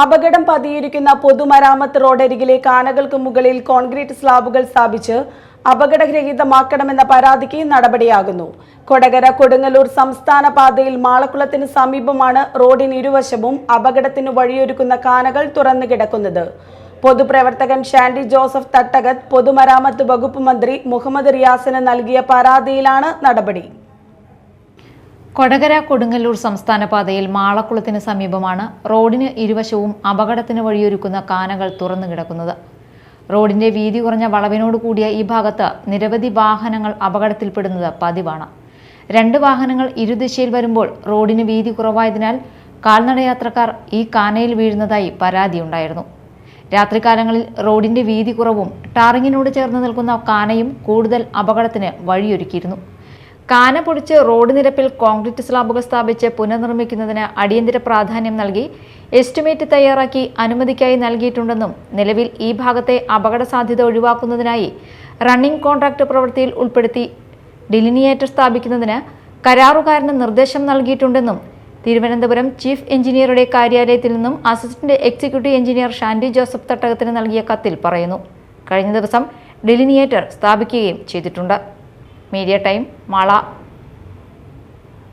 അപകടം പതിയിരിക്കുന്ന പൊതുമരാമത്ത് റോഡരികിലെ കാനകൾക്ക് മുകളിൽ കോൺക്രീറ്റ് സ്ലാബുകൾ സ്ഥാപിച്ച് അപകടരഹിതമാക്കണമെന്ന പരാതിക്ക് നടപടിയാകുന്നു. കൊടകര കൊടുങ്ങല്ലൂർ സംസ്ഥാന പാതയിൽ മാളക്കുളത്തിന് സമീപമാണ് റോഡിന് ഇരുവശവും അപകടത്തിന് വഴിയൊരുക്കുന്ന കാനകൾ തുറന്നു കിടക്കുന്നത്. പൊതുപ്രവർത്തകൻ ഷാൻഡി ജോസഫ് തട്ടകത്ത് പൊതുമരാമത്ത് വകുപ്പ് മന്ത്രി മുഹമ്മദ് റിയാസിന് നൽകിയ പരാതിയിലാണ് നടപടി. കൊടകര കൊടുങ്ങല്ലൂർ സംസ്ഥാന പാതയിൽ മാളക്കുളത്തിന് സമീപമാണ് റോഡിന് ഇരുവശവും അപകടത്തിന് വഴിയൊരുക്കുന്ന കാനകൾ തുറന്നു കിടക്കുന്നത്. റോഡിന്റെ വീതി കുറഞ്ഞ വളവിനോട് കൂടിയ ഈ ഭാഗത്ത് നിരവധി വാഹനങ്ങൾ അപകടത്തിൽപ്പെടുന്നത് പതിവാണ്. രണ്ട് വാഹനങ്ങൾ ഇരുദിശയിൽ വരുമ്പോൾ റോഡിന് വീതി കുറവായതിനാൽ കാൽനടയാത്രക്കാർ ഈ കാനയിൽ വീഴുന്നതായി പരാതിയുണ്ടായിരുന്നു. രാത്രികാലങ്ങളിൽ റോഡിന്റെ വീതി കുറവും ടാറിങ്ങിനോട് ചേർന്ന് നിൽക്കുന്ന കാനയും കൂടുതൽ അപകടത്തിന് വഴിയൊരുക്കിയിരുന്നു. കാന പൊടിച്ച് റോഡ് നിരപ്പിൽ കോൺക്രീറ്റ് സ്ലാബുകൾ സ്ഥാപിച്ച് പുനർനിർമ്മിക്കുന്നതിന് അടിയന്തര പ്രാധാന്യം നൽകി എസ്റ്റിമേറ്റ് തയ്യാറാക്കി അനുമതിക്കായി നൽകിയിട്ടുണ്ടെന്നും നിലവിൽ ഈ ഭാഗത്തെ അപകട സാധ്യത ഒഴിവാക്കുന്നതിനായി റണ്ണിംഗ് കോൺട്രാക്ട് പ്രവൃത്തിയിൽ ഉൾപ്പെടുത്തി ഡിലിനിയേറ്റർ സ്ഥാപിക്കുന്നതിന് കരാറുകാരന് നിർദ്ദേശം നൽകിയിട്ടുണ്ടെന്നും തിരുവനന്തപുരം ചീഫ് എഞ്ചിനീയറുടെ കാര്യാലയത്തിൽ നിന്നും assistant executive engineer Shandy Joseph തട്ടകത്തിന് നൽകിയ കത്തിൽ പറയുന്നു. കഴിഞ്ഞ ദിവസം ഡെലിനിയേറ്റർ സ്ഥാപിക്കുകയും ചെയ്തിട്ടുണ്ട്. Media time Mala.